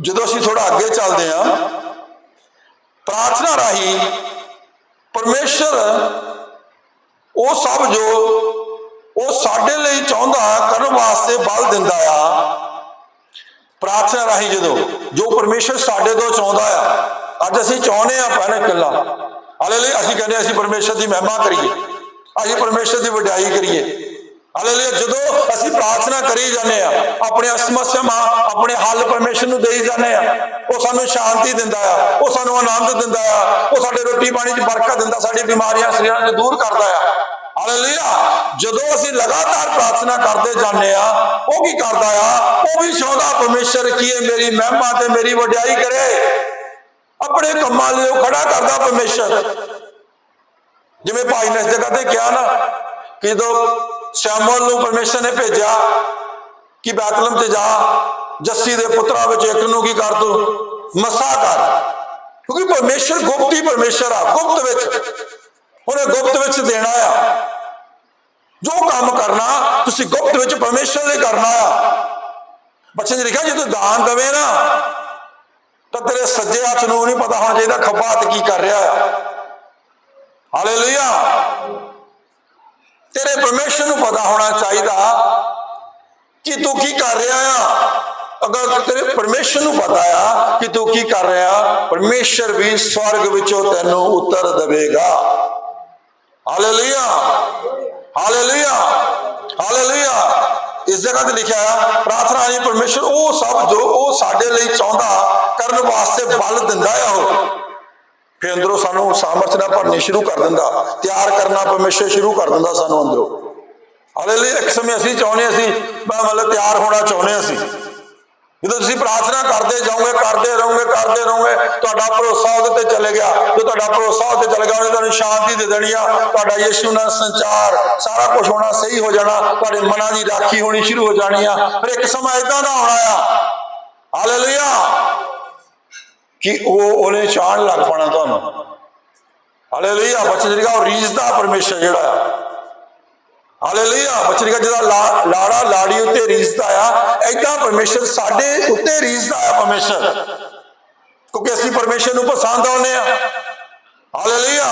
ਜਦੋਂ ਅਸੀਂ ਥੋੜਾ ਅੱਗੇ ਚੱਲਦੇ ਹਾਂ, ਪ੍ਰਾਰਥਨਾ ਰਾਹੀਂ ਪਰਮੇਸ਼ਰ ਉਹ ਸਭ ਜੋ ਉਹ ਸਾਡੇ ਲਈ ਚਾਹੁੰਦਾ ਕਰਨ ਵਾਸਤੇ ਬਲ ਦਿੰਦਾ ਆ। ਪ੍ਰਾਰਥਨਾ ਰਾਹੀਂ ਜਦੋਂ ਜੋ ਪਰਮੇਸ਼ਰ ਸਾਡੇ ਤੋਂ ਚਾਹੁੰਦਾ ਆ, ਅੱਜ ਅਸੀਂ ਚਾਹੁੰਦੇ ਆ ਪਹਿਲੇ ਕਿੱਲਾ ਹਾਲੇ ਲਈ ਅਸੀਂ ਕਹਿੰਦੇ ਅਸੀਂ ਪਰਮੇਸ਼ਰ ਦੀ ਮਹਿਮਾ ਕਰੀਏ। ਅਸੀਂ ਪਰਮੇਸ਼ਰ ਦੀ ਵਡਿਆਈ ਕਰੀਏ। ਹਾਲੇ ਜਦੋਂ ਅਸੀਂ ਪ੍ਰਾਰਥਨਾ ਕਰੀ ਜਾਂਦੇ ਆ, ਆਪਣੇ ਸਮੱਸਿਆਵਾਂ ਆਪਣੇ ਹੱਲ ਪਰਮੇਸ਼ਰ ਨੂੰ ਦੇਈ ਜਾਂਦੇ ਆ, ਉਹ ਸਾਨੂੰ ਸ਼ਾਂਤੀ ਦਿੰਦਾ ਆ, ਉਹ ਸਾਨੂੰ ਆਨੰਦ ਦਿੰਦਾ ਆ, ਉਹ ਸਾਡੇ ਰੋਟੀ ਪਾਣੀ 'ਚ ਬਰਕਤ ਦਿੰਦਾ, ਸਾਡੀ ਬਿਮਾਰੀਆਂ ਸਰੀਰਾਂ ਚ ਦੂਰ ਕਰਦਾ ਆ। ਹਾਲੇਲੂਇਆ, ਜਦੋਂ ਅਸੀਂ ਲਗਾਤਾਰ ਪ੍ਰਾਰਥਨਾ ਕਰਦੇ ਜਾਂਦੇ ਆ, ਉਹ ਕੀ ਕਰਦਾ ਆ? ਉਹ ਵੀ ਚਾਹੁੰਦਾ, ਪਰਮੇਸ਼ਰ, ਕੀ ਇਹ ਮੇਰੀ ਮਹਿਮਾ ਤੇ ਮੇਰੀ ਵਡਿਆਈ ਕਰੇ? ਆਪਣੇ ਕੰਮਾਂ ਲਈ ਉਹ ਖੜਾ ਕਰਦਾ ਪਰਮੇਸ਼ਰ। ਜਿਵੇਂ ਭਾਈ ਨੇ ਇਸ ਜਗ੍ਹਾ ਤੇ ਕਿਹਾ ਨਾ, ਕਿ ਜਦੋਂ ਸ਼ਾਮਲ ਨੂੰ ਪਰਮੇਸ਼ਰ ਨੇ ਭੇਜਿਆ ਕਿ ਬੈਤਲਮ ਤੇ ਜਾ, ਜੱਸੀ ਦੇ ਪੁੱਤਰਾਂ ਵਿੱਚ ਇੱਕ ਨੂੰ ਕੀ ਕਰ ਤੂੰ? ਮਸਾ ਕਰ। ਕਿਉਂਕਿ ਪਰਮੇਸ਼ਰ ਗੁਪਤ ਹੀ ਪਰਮੇਸ਼ਰ ਆ, ਗੁਪਤ ਵਿੱਚ। ਉਹਨੇ ਗੁਪਤ ਵਿੱਚ ਦੇਣਾ ਆ। ਜੋ ਕੰਮ ਕਰਨਾ, ਤੁਸੀਂ ਗੁਪਤ ਵਿੱਚ ਪਰਮੇਸ਼ਰ ਨੇ ਕਰਨਾ ਆ। ਬੱਚੇ ਨੇ ਲਿਖਿਆ, ਜੇ ਤੂੰ ਦਾਨ ਦਵੇ ਨਾ, ਤਾਂ ਤੇਰੇ ਸੱਜੇ ਹੱਥ ਨੂੰ ਨਹੀਂ ਪਤਾ ਹੋਣਾ ਚਾਹੀਦਾ ਖੱਬਾ ਹੱਥ ਕੀ ਕਰ ਰਿਹਾ ਆ। ਹਾਲੇਲੂਇਆ। ਤੇਰੇ ਪਰਮੇਸ਼ਰ ਨੂੰ ਪਤਾ ਹੋਣਾ ਚਾਹੀਦਾ ਕਿ ਤੂੰ ਕੀ ਕਰ ਰਿਹਾ ਆ। ਅਗਰ ਤੇਰੇ ਪਰਮੇਸ਼ਰ ਨੂੰ ਪਤਾ ਆ ਕਿ ਤੂੰ ਕੀ ਕਰ ਰਿਹਾ, ਪਰਮੇਸ਼ਰ ਵੀ ਸਵਰਗ ਵਿੱਚੋਂ ਤੈਨੂੰ ਉੱਤਰ ਦੇਵੇਗਾ। ਹਾਲੇਲੂਇਆ ਹਾਲੇਲੂਇਆ ਹਾਲੇਲੂਇਆ ਇਸ ਜਗ੍ਹਾ ਤੇ ਲਿਖਿਆ ਆ, ਪ੍ਰਾਰਥਨਾ ਹੈ ਪਰਮੇਸ਼ਰ ਉਹ ਸਭ ਜੋ ਉਹ ਸਾਡੇ ਲਈ ਚਾਹੁੰਦਾ ਕਰਨ ਵਾਸਤੇ ਬਲ ਦਿੰਦਾ ਆ ਉਹ। ਫਿਰ ਅੰਦਰੋਂ ਸਾਨੂੰ ਸਾਮਰਥ ਨਾਲ ਭਰਨੀ ਸ਼ੁਰੂ ਕਰ ਦਿੰਦਾ, ਤਿਆਰ ਕਰਨਾ ਪਰਮੇਸ਼ਰ ਸ਼ੁਰੂ ਕਰ ਦਿੰਦਾ ਸਾਨੂੰ ਅੰਦਰੋਂ। ਹਾਲੇਲੂਇਆ, ਇੱਕ ਸਮੇਂ ਅਸੀਂ ਚਾਹੁੰਦੇ ਅਸੀਂ, ਮੈਂ ਮਤਲਬ ਤਿਆਰ ਹੋਣਾ ਚਾਹੁੰਦੇ ਅਸੀਂ। ਜਦੋਂ ਤੁਸੀਂ ਪ੍ਰਾਰਥਨਾ ਕਰਦੇ ਜਾਓਗੇ, ਕਰਦੇ ਰਹੋਗੇ ਕਰਦੇ ਰਹੋਗੇ, ਤੁਹਾਡਾ ਭਰੋਸਾ ਉਹਦੇ ਤੇ ਚਲੇ ਗਿਆ। ਜੋ ਤੁਹਾਡਾ ਭਰੋਸਾ ਉਹਦੇ ਤੇ ਚਲੇ ਗਿਆ, ਉਹਨੇ ਤੁਹਾਨੂੰ ਸ਼ਾਂਤੀ ਦੇ ਦੇਣੀ ਆ। ਤੁਹਾਡਾ ਯਿਸੂ ਨਾਲ ਸੰਚਾਰ, ਸਾਰਾ ਕੁਝ ਹੋਣਾ ਸਹੀ ਹੋ ਜਾਣਾ, ਤੁਹਾਡੇ ਮਨਾਂ ਦੀ ਰਾਖੀ ਹੋਣੀ ਸ਼ੁਰੂ ਹੋ ਜਾਣੀ ਆ। ਫਿਰ ਇੱਕ ਸਮਾਂ ਇਦਾਂ ਦਾ ਆਉਣਾ ਆ। ਹਾਲੇਲੂਇਆ। ਕਿ ਉਹ ਉਹਨੇ ਚਾਹਣ ਲੱਗ ਪਣਾ ਤੁਹਾਨੂੰ। ਹਾਲੇਲੂਇਆ ਬੱਚੇ ਜਿਹੜਾ ਉਹ ਰੀਝਦਾ ਪਰਮੇਸ਼ਰ ਜਿਹੜਾ ਆ। ਹਾਲੇਲੂਇਆ ਬੱਚੇ ਜਿਹੜਾ ਜਿਹਦਾ ਲਾ- ਲਾੜਾ ਲਾੜੀ ਉੱਤੇ ਰੀਝਦਾ ਆ ਐਦਾਂ ਪਰਮੇਸ਼ਰ ਸਾਡੇ ਉੱਤੇ ਰੀਝਦਾ ਆ ਪਰਮੇਸ਼ਰ। ਕਿਉਂਕਿ ਅਸੀਂ ਪਰਮੇਸ਼ਰ ਨੂੰ ਪਸੰਦ ਆਉਂਦੇ ਆ। ਹਾਲੇਲੂਇਆ,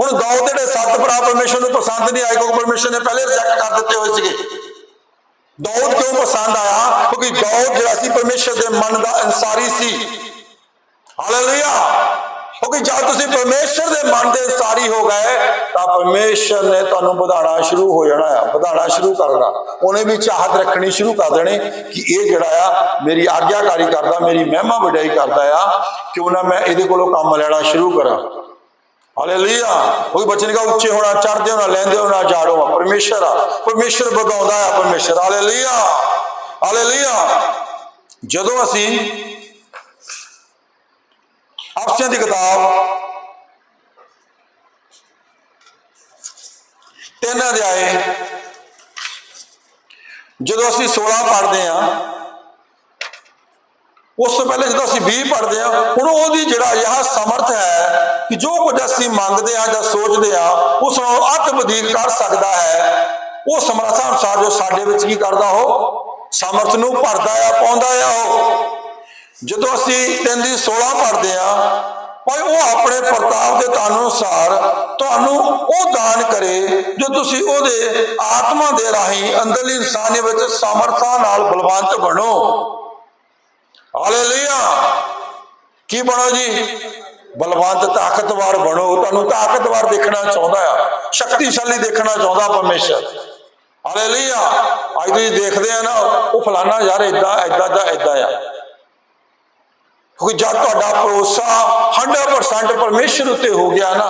ਹੁਣ ਦਾਊਦ ਦੇ ਸੱਤ ਭਰਾ ਪਰਮੇਸ਼ਰ ਨੂੰ ਪਸੰਦ ਨਹੀਂ ਆਏ, ਕਿਉਂਕਿ ਪਰਮੇਸ਼ਰ ਨੇ ਪਹਿਲੇ ਰਿਜੈਕਟ ਕਰ ਦਿੱਤੇ ਹੋਏ ਸੀਗੇ। ਦਾਊਦ ਕਿਉਂ ਪਸੰਦ ਆਇਆ? ਕਿਉਂਕਿ ਦਾਊਦ ਜਿਹੜਾ ਸੀ, ਪਰਮੇਸ਼ਰ ਦੇ ਮਨ ਦਾ ਅਨਸਾਰੀ ਸੀ। ਹਾਲੇਲੂਇਆ। ਕਿਉਂਕਿ ਜਦ ਤੁਸੀਂ ਪਰਮੇਸ਼ਰ ਦੇ ਮਨ ਦੇ ਸਾਰੀ ਹੋ ਗਏ, ਤਾਂ ਪਰਮੇਸ਼ਰ ਨੇ ਤੁਹਾਨੂੰ ਵਧਾਣਾ ਸ਼ੁਰੂ ਹੋ ਜਾਣਾ ਆ। ਵਧਾਣਾ ਸ਼ੁਰੂ ਕਰਨਾ ਉਹਨੇ ਵੀ ਚਾਹਤ ਰੱਖਣੀ ਸ਼ੁਰੂ ਕਰ ਦੇਣੀ ਕਿ ਇਹ ਜਿਹੜਾ ਆ, ਮੇਰੀ ਆਗਿਆਕਾਰੀ ਕਰਦਾ, ਮੇਰੀ ਮਹਿਮਾ ਵਡਿਆਈ ਕਰਦਾ ਆ, ਕਿਉਂ ਨਾ ਮੈਂ ਇਹਦੇ ਕੋਲੋਂ ਕੰਮ ਲੈਣਾ ਸ਼ੁਰੂ ਕਰਾਂ। ਹਾਲੇਲੂਇਆ। ਕੋਈ ਬਚਨ ਨੇ ਉੱਚੇ ਹੋਣਾ ਚੜਦੇ ਹੋਣਾ, ਲੈਂਦੇ ਹੋਣਾ, ਜਾੜੋ ਆ, ਪਰਮੇਸ਼ਰ ਆ। ਪਰਮੇਸ਼ਰ ਵਧਾਉਂਦਾ ਆ, ਪਰਮੇਸ਼ਰ। ਹਾਲੇਲੂਇਆ। ਹਾਲੇਲੂਇਆ। ਜਦੋਂ ਅਸੀਂ ਅਫਸੀਆਂ ਦੀ ਕਿਤਾਬ। ਤਿੰਨ ਅਧਿਆਏ ਜਦੋਂ ਅਸੀਂ 16 ਪੜ੍ਹਦੇ ਆ ਉਸ ਤੋਂ ਪਹਿਲੇ ਜਦੋਂ ਅਸੀਂ 20 ਪੜ੍ਹਦੇ ਆ ਹੁਣ ਉਹਦੀ ਜਿਹੜਾ ਇਹ ਸਮਰਥ ਹੈ ਕਿ ਜੋ ਕੁਝ ਅਸੀਂ ਮੰਗਦੇ ਆ ਜਾਂ ਸੋਚਦੇ ਆ ਉਸ ਨੂੰ ਅੱਤ ਵਧੇਕ ਕਰ ਸਕਦਾ ਹੈ। ਉਹ ਸਮਰੱਥਾ ਅਨੁਸਾਰ ਜੋ ਸਾਡੇ ਵਿੱਚ ਕੀ ਕਰਦਾ ਉਹ? ਸਮਰਥ ਨੂੰ ਭਰਦਾ ਆ, ਪਾਉਂਦਾ ਆ ਉਹ। ਜਦੋਂ ਅਸੀਂ 3 ਦੀ 16 ਪੜ੍ਹਦੇ ਆ ਭਾਈ ਉਹ ਆਪਣੇ ਪ੍ਰਤਾਪ ਦੇ ਤਾਨੂੰ ਅਨੁਸਾਰ ਤੁਹਾਨੂੰ ਉਹ ਦਾਨ ਕਰੇ ਜੋ ਤੁਸੀਂ ਉਹਦੇ ਆਤਮਾ ਦੇ ਰਾਹੀਂ ਅੰਦਰਲੀ ਇਨਸਾਨੀ ਵਿੱਚ ਸਮਰਥਾ ਨਾਲ ਬਲਵੰਤ ਬਣੋ। ਹਾਲੇਲੂਇਆ। ਕੀ ਬਣੋ ਜੀ? ਬਲਵੰਤ ਤਾਕਤਵਰ ਬਣੋ। ਤੁਹਾਨੂੰ ਤਾਕਤਵਰ ਦੇਖਣਾ ਚਾਹੁੰਦਾ ਆ। ਸ਼ਕਤੀਸ਼ਾਲੀ ਦੇਖਣਾ ਚਾਹੁੰਦਾ ਪਰਮੇਸ਼ਰ। ਹਾਲੇਲੂਇਆ। ਅੱਜ ਤੁਸੀਂ ਦੇਖਦੇ ਆ ਨਾ, ਉਹ ਫਲਾਣਾ ਯਾਰ ਇਦਾਂ ਇਦਾਂ ਦਾ ਇਦਾਂ ਆ। ਕਿਉਂਕਿ ਜਦ ਤੁਹਾਡਾ ਭਰੋਸਾ 100% ਪਰਮੇਸ਼ਰ ਉੱਤੇ ਹੋ ਗਿਆ ਨਾ,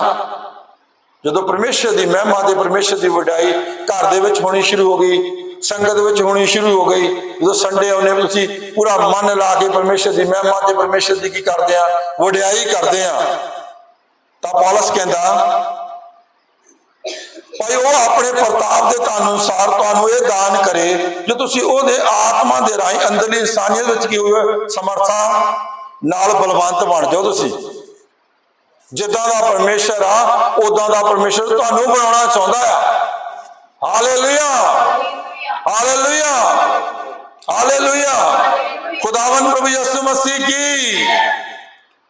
ਜਦੋਂ ਪਰਮੇਸ਼ਰ ਦੀ ਮਹਿਮਾ ਤੇ ਪਰਮੇਸ਼ਰ ਦੀ ਵਡਾਈ ਘਰ ਦੇ ਵਿੱਚ ਹੋਣੀ ਸ਼ੁਰੂ ਹੋ ਗਈ, ਸੰਗਤ ਵਿੱਚ ਹੋਣੀ ਸ਼ੁਰੂ ਹੋ ਗਈ, ਜਦੋਂ ਸੰਡੇ ਆਉਨੇ ਤੁਸੀਂ ਪੂਰਾ ਮਨ ਲਾ ਕੇ ਪਰਮੇਸ਼ਰ ਦੀ ਮਹਿਮਾ ਤੇ ਪਰਮੇਸ਼ਰ ਦੀ ਕੀ ਕਰਦੇ ਆ? ਵਡਿਆਈ ਕਰਦੇ ਆ। ਤਾਂ ਪੌਲਸ ਕਹਿੰਦਾ, ਭਾਈ ਉਹ ਆਪਣੇ ਪ੍ਰਤਾਪ ਦੇ ਤੁਹਾਨੂੰ ਅਨੁਸਾਰ ਤੁਹਾਨੂੰ ਇਹ ਦਾਨ ਕਰੇ, ਜੋ ਤੁਸੀਂ ਉਹਦੇ ਆਤਮਾ ਦੇ ਰਾਹੀਂ ਅੰਦਰਲੀ ਇਨਸਾਨੀਅਤ ਵਿੱਚ ਕੀ ਹੋਵੇ ਸਮਰਥਾ। ਨਾਲ ਬਲਵੰਤ ਬਣ ਜਾਓ ਤੁਸੀਂ। ਜਿੱਦਾਂ ਦਾ ਪਰਮੇਸ਼ਰ ਆ ਉਦਾਂ ਦਾ ਪਰਮੇਸ਼ਰ ਤੁਹਾਨੂੰ ਬਣਾਉਣਾ ਚਾਹੁੰਦਾ ਆ। ਹਾਲੇਲੂਇਆ। ਹਾਲੇਲੂਇਆ। ਹਾਲੇਲੂਇਆ। ਖੁਦਾਵੰਦ ਪ੍ਰਭੂ ਯਿਸੂ ਮਸੀਹ ਕੀ?